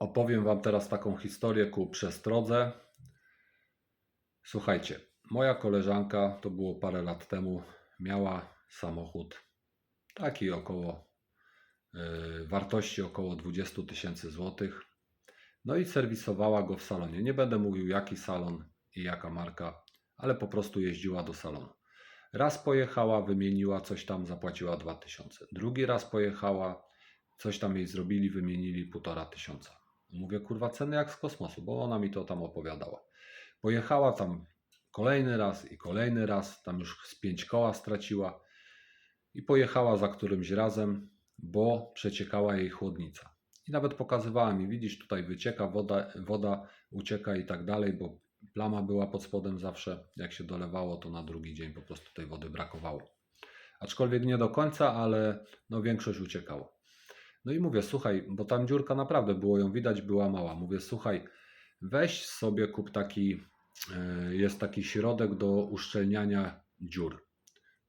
Opowiem Wam teraz taką historię ku przestrodze. Słuchajcie, moja koleżanka, to było parę lat temu, miała samochód taki około yy, wartości około 20 tysięcy złotych. No i serwisowała go w salonie. Nie będę mówił jaki salon i jaka marka, ale po prostu jeździła do salonu. Raz pojechała, wymieniła coś tam, zapłaciła 2000. Drugi raz pojechała, coś tam jej zrobili, wymienili półtora tysiąca. Mówię, kurwa, ceny jak z kosmosu, bo ona mi to tam opowiadała. Pojechała tam kolejny raz i kolejny raz, tam już z pięć koła straciła i pojechała za którymś razem, bo przeciekała jej chłodnica. I nawet pokazywała mi, widzisz, tutaj wycieka woda, woda ucieka i tak dalej, bo plama była pod spodem zawsze, jak się dolewało, to na drugi dzień po prostu tej wody brakowało. Aczkolwiek nie do końca, ale no większość uciekała. No i mówię, słuchaj, bo tam dziurka naprawdę było ją widać, była mała. Mówię, słuchaj, weź sobie kup taki, e, jest taki środek do uszczelniania dziur.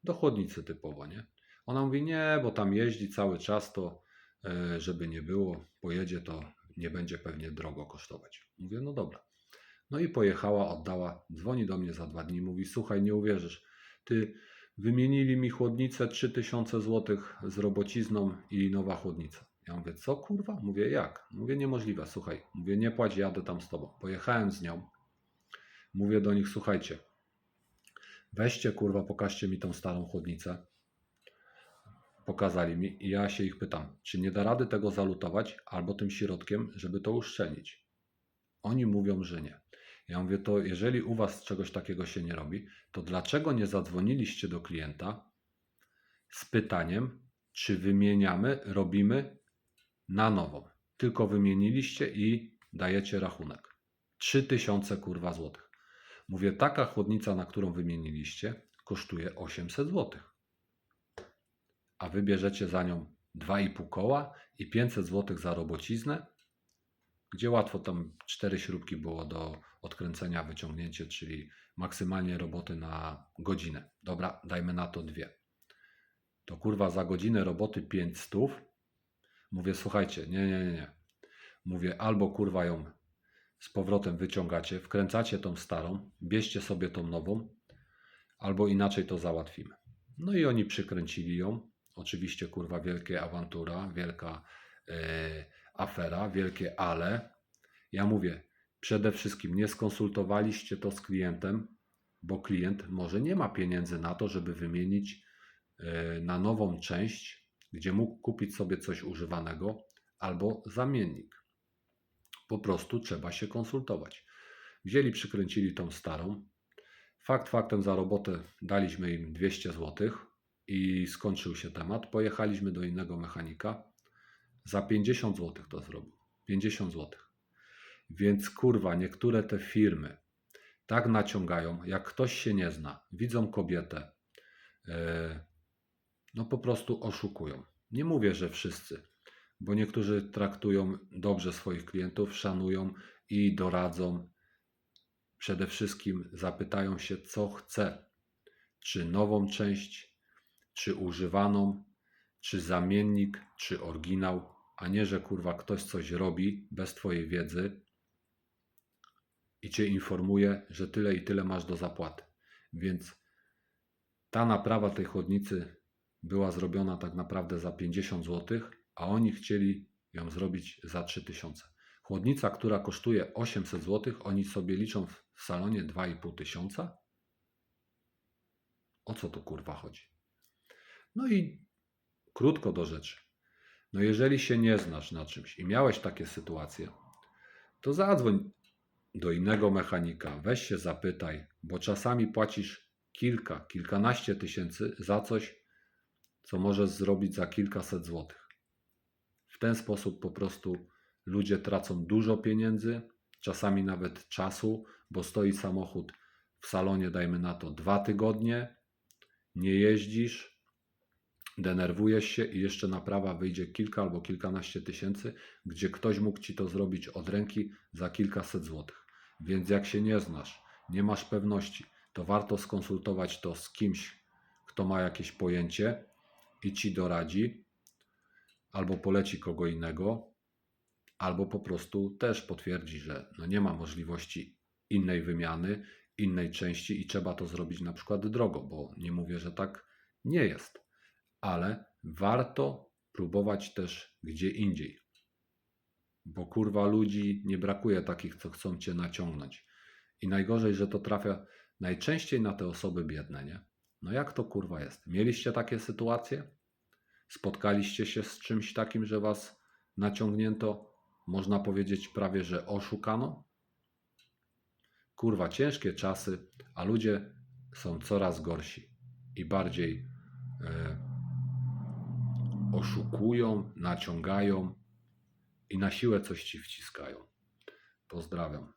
Do chłodnicy typowo, nie? Ona mówi, nie, bo tam jeździ cały czas, to e, żeby nie było, pojedzie, to nie będzie pewnie drogo kosztować. Mówię, no dobra. No i pojechała, oddała, dzwoni do mnie za dwa dni, mówi, słuchaj, nie uwierzysz, ty wymienili mi chłodnicę 3000 zł z robocizną i nowa chłodnica. Ja mówię, co kurwa? Mówię, jak? Mówię, niemożliwe, słuchaj. Mówię, nie płać, jadę tam z tobą. Pojechałem z nią. Mówię do nich, słuchajcie, weźcie kurwa, pokażcie mi tą starą chłodnicę. Pokazali mi i ja się ich pytam, czy nie da rady tego zalutować albo tym środkiem, żeby to uszczelnić. Oni mówią, że nie. Ja mówię, to jeżeli u Was czegoś takiego się nie robi, to dlaczego nie zadzwoniliście do klienta z pytaniem, czy wymieniamy, robimy na nową? Tylko wymieniliście i dajecie rachunek. 3000 kurwa złotych. Mówię, taka chłodnica, na którą wymieniliście, kosztuje 800 złotych. A wy bierzecie za nią 2,5 koła i 500 złotych za robociznę, gdzie łatwo tam cztery śrubki było do odkręcenia, wyciągnięcie, czyli maksymalnie roboty na godzinę. Dobra, dajmy na to dwie. To kurwa za godzinę roboty 5 stów. Mówię, słuchajcie, nie, nie, nie, nie. Mówię, albo kurwa ją z powrotem wyciągacie, wkręcacie tą starą, bierzcie sobie tą nową, albo inaczej to załatwimy. No i oni przykręcili ją. Oczywiście kurwa wielkie awantura, wielka e, afera, wielkie ale. Ja mówię, przede wszystkim nie skonsultowaliście to z klientem, bo klient może nie ma pieniędzy na to, żeby wymienić e, na nową część, gdzie mógł kupić sobie coś używanego albo zamiennik. Po prostu trzeba się konsultować. Wzięli, przykręcili tą starą. Fakt faktem za robotę daliśmy im 200 zł i skończył się temat. Pojechaliśmy do innego mechanika. Za 50 zł to zrobił. 50 zł. Więc kurwa, niektóre te firmy tak naciągają, jak ktoś się nie zna, widzą kobietę, e, no po prostu oszukują. Nie mówię, że wszyscy, bo niektórzy traktują dobrze swoich klientów, szanują i doradzą. Przede wszystkim zapytają się, co chce. Czy nową część, czy używaną, czy zamiennik, czy oryginał, a nie, że kurwa ktoś coś robi bez Twojej wiedzy i Cię informuje, że tyle i tyle masz do zapłaty. Więc ta naprawa tej chłodnicy była zrobiona tak naprawdę za 50 zł, a oni chcieli ją zrobić za 3000. Chłodnica, która kosztuje 800 zł, oni sobie liczą w salonie 2,5 tysiąca? O co tu kurwa chodzi? No i krótko do rzeczy. No jeżeli się nie znasz na czymś i miałeś takie sytuacje, to zadzwoń do innego mechanika, weź się zapytaj, bo czasami płacisz kilka, kilkanaście tysięcy za coś, co możesz zrobić za kilkaset złotych. W ten sposób po prostu ludzie tracą dużo pieniędzy, czasami nawet czasu, bo stoi samochód w salonie, dajmy na to dwa tygodnie, nie jeździsz, denerwujesz się i jeszcze naprawa wyjdzie kilka albo kilkanaście tysięcy, gdzie ktoś mógł ci to zrobić od ręki za kilkaset złotych. Więc jak się nie znasz, nie masz pewności, to warto skonsultować to z kimś, kto ma jakieś pojęcie i ci doradzi, albo poleci kogo innego, albo po prostu też potwierdzi, że no nie ma możliwości innej wymiany, innej części i trzeba to zrobić na przykład drogo, bo nie mówię, że tak nie jest, ale warto próbować też gdzie indziej. Bo kurwa ludzi nie brakuje takich, co chcą cię naciągnąć. I najgorzej, że to trafia najczęściej na te osoby biedne, nie? No jak to kurwa jest? Mieliście takie sytuacje? Spotkaliście się z czymś takim, że was naciągnięto, można powiedzieć prawie, że oszukano? Kurwa, ciężkie czasy, a ludzie są coraz gorsi i bardziej e, oszukują, naciągają i na siłę coś ci wciskają. Pozdrawiam.